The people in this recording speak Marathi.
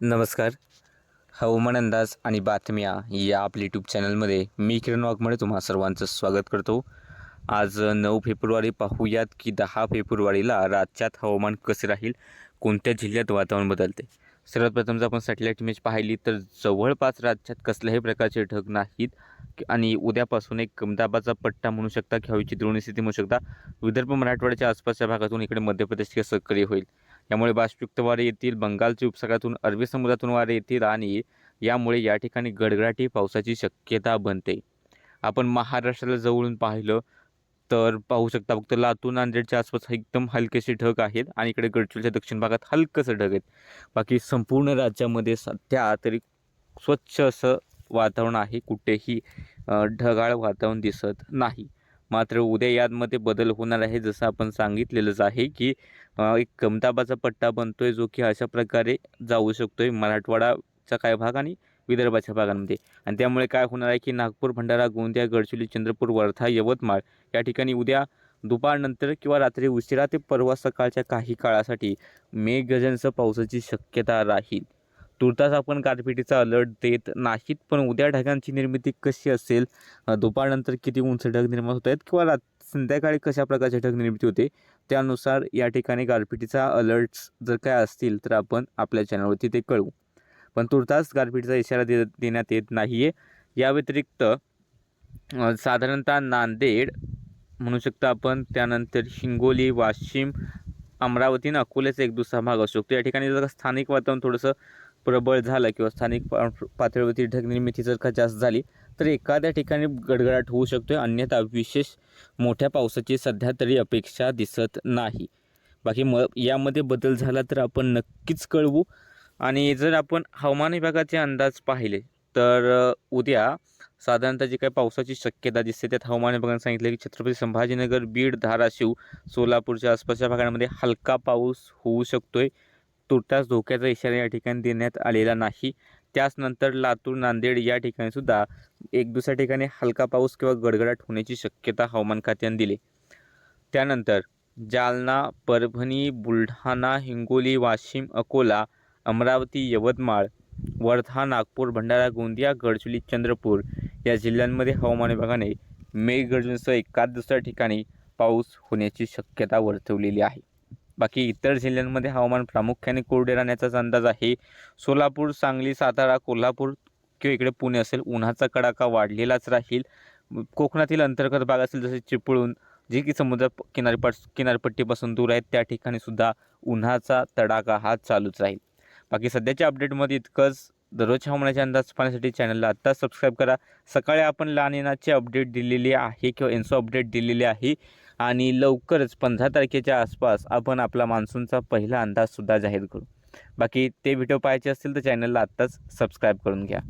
नमस्कार. हवामान अंदाज आणि बातम्या या आपल्या यूट्यूब चॅनलमध्ये मी किरण वाघमळे तुम्हा सर्वांचं स्वागत करतो. आज नऊ फेब्रुवारी पाहूयात की दहा फेब्रुवारीला राज्यात हवामान कसे राहील कोणत्या जिल्ह्यात वातावरण बदलते? सर्वात प्रथम जर आपण सॅटेलाईट इमेज पाहिली तर जवळपास राज्यात कसल्याही प्रकारचे ढग नाहीत आणि उद्यापासून एक दाबाचा पट्टा म्हणू शकता की हवेची द्रोणी स्थिती म्हणू शकता विदर्भ मराठवाड्याच्या आसपासच्या भागातून इकडे मध्य प्रदेश सक्रिय होईल. यामुळे बाष्पयुक्त वारे येतील बंगालच्या उपसागरातून अरबी समुद्रातून वारे येतील आणि यामुळे या ठिकाणी गडगडाटी पावसाची शक्यता बनते. आपण महाराष्ट्राला जवळून पाहिलं तर पाहू शकता फक्त लातूर नांदेडच्या आसपास एकदम हलकेसे ढग आहेत आणि इकडे गडचिरोलीच्या दक्षिण भागात हलकंसं ढग आहेत. बाकी संपूर्ण राज्यामध्ये सध्या तरी स्वच्छ असं वातावरण आहे. कुठेही ढगाळ वातावरण दिसत नाही. मात्र उद्या यामध्ये बदल होणार आहे. जसं आपण सांगितलेलंच आहे की एक कमताबाचा पट्टा बनतोय जो की अशा प्रकारे जाऊ शकतोय मराठवाडाचा काय भाग आणि विदर्भाच्या भागांमध्ये. आणि त्यामुळे काय होणार आहे की नागपूर भंडारा गोंदिया गडचिरोली चंद्रपूर वर्धा यवतमाळ या ठिकाणी उद्या दुपारनंतर किंवा रात्री उशिरा ते परवा सकाळच्या काही काळासाठी मेघगर्जनसह पावसाची शक्यता राहील. तुर्तास आपण गारपिटीचा अलर्ट देत नाहीत पण उद्या ढगांची निर्मिती कशी असेल दुपारनंतर किती उंच ढग निर्माण होत आहेत किंवा रात संध्याकाळी कशा प्रकारचे ढग निर्मिती होते त्यानुसार या ठिकाणी गारपिटीचा अलर्ट्स जर काय असतील तर आपण आपल्या चॅनलवरती ते कळवू. पण तुर्तास गारपिटीचा इशारा दे देण्यात येत नाही आहे या व्यतिरिक्त साधारणतः नांदेड म्हणू शकतो आपण त्यानंतर हिंगोली वाशिम अमरावती आणि अकोल्याचा एक दुसरा भाग असू शकतो. या ठिकाणी जर स्थानिक वातावरण थोडंसं प्रबळ झालं किंवा स्थानिक पा पातळीवरती ढगनिर्मिती जर का जास्त झाली तर एखाद्या ठिकाणी गडगडाट होऊ शकतो अन्यथा विशेष मोठ्या पावसाची सध्या तरी अपेक्षा दिसत नाही. बाकी म यामध्ये बदल झाला तर आपण नक्कीच कळवू. आणि जर आपण हवामान विभागाचे अंदाज पाहिले तर उद्या साधारणतः जी काही पावसाची शक्यता दिसते त्यात हवामान विभागाने सांगितलं की छत्रपती संभाजीनगर बीड धाराशिव सोलापूरच्या आसपासच्या भागांमध्ये हलका पाऊस होऊ शकतोय. तुर्तास धोक्याचा इशारा या ठिकाणी देण्यात आलेला नाही. त्याचनंतर लातूर नांदेड या ठिकाणी सुद्धा एक दुसऱ्या ठिकाणी हलका पाऊस किंवा गडगडाट होण्याची शक्यता हवामान खात्याने दिली. त्यानंतर जालना परभणी बुलढाणा हिंगोली वाशिम अकोला अमरावती यवतमाळ वर्धा नागपूर भंडारा गोंदिया गडचिरोली चंद्रपूर या जिल्ह्यांमध्ये हवामान विभागाने मेघगर्जनेसह एकाच दुसऱ्या ठिकाणी पाऊस होण्याची शक्यता वर्तवलेली आहे. बाकी इतर जिल्ह्यांमध्ये हवामान प्रामुख्याने कोरडे राहण्याचाच अंदाज आहे. सोलापूर सांगली सातारा कोल्हापूर किंवा इकडे पुणे असेल उन्हाचा कडाका वाढलेलाच राहील. कोकणातील अंतर्गत भाग असेल जसे चिपळूण जे की समुद्र किनारपट किनारपट्टीपासून दूर आहेत त्या ठिकाणी सुद्धा उन्हाचा तडाखा हा चालूच राहील. बाकी सध्याच्या अपडेटमध्ये इतकंच. दररोजच्या हवामानाचे अंदाज पाहण्यासाठी चॅनलला आत्ताच सबस्क्राईब करा. सकाळी आपण लहान येणाचे अपडेट दिलेली आहे किंवा एन्सो अपडेट दिलेली आहे. आणि लवकरच पंधरा तारखेच्या आसपास आपण आपला मान्सूनचा पहिला अंदाजसुद्धा जाहीर करू. बाकी ते व्हिडिओ पाहायचे असतील तर चॅनलला आत्ताच सबस्क्राईब करून घ्या.